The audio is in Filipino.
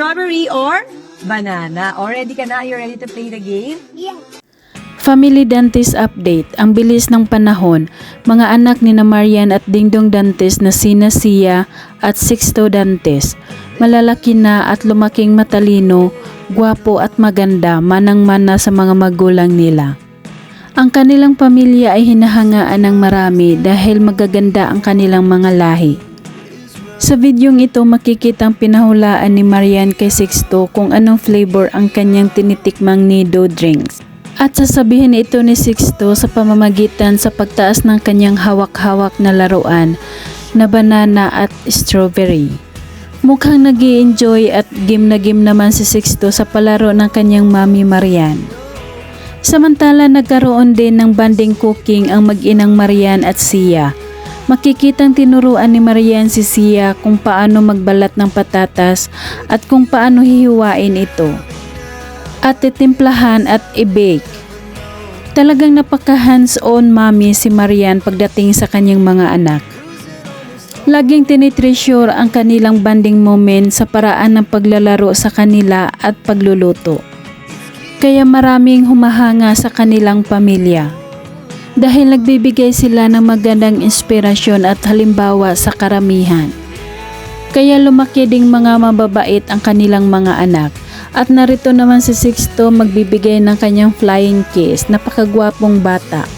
Strawberry or banana? O, ready ka na? You ready to play the game? Family Dantes Update, ang bilis ng panahon, mga anak ni na Marian at Dingdong Dantes na sina Sia at Sixto Dantes. Malalaki na at lumaking matalino, gwapo at maganda, manang-mana sa mga magulang nila. Ang kanilang pamilya ay hinahangaan ng marami dahil magaganda ang kanilang mga lahi. Sa videong ito makikita ang pinahulaan ni Marian kay Sixto kung anong flavor ang kanyang tinitikmang nido drinks. At sasabihin ito ni Sixto sa pamamagitan sa pagtaas ng kanyang hawak-hawak na laruan na banana at strawberry. Mukhang nag enjoy at game na game naman si Sixto sa palaro ng kanyang mami Marian. Samantala nagkaroon din ng banding cooking ang mag-inang Marian at Sia. Makikitang tinuruan ni Marian si Sia kung paano magbalat ng patatas at kung paano hihiwain ito. At titimplahan at i-bake. Talagang napaka hands-on mami si Marian pagdating sa kanyang mga anak. Laging tinitreasure ang kanilang banding moment sa paraan ng paglalaro sa kanila at pagluluto. Kaya maraming humahanga sa kanilang pamilya. Dahil nagbibigay sila ng magandang inspirasyon at halimbawa sa karamihan. Kaya lumaki ding mga mababait ang kanilang mga anak. At narito naman si Sixto magbibigay ng kanyang flying kiss, napakagwapong bata.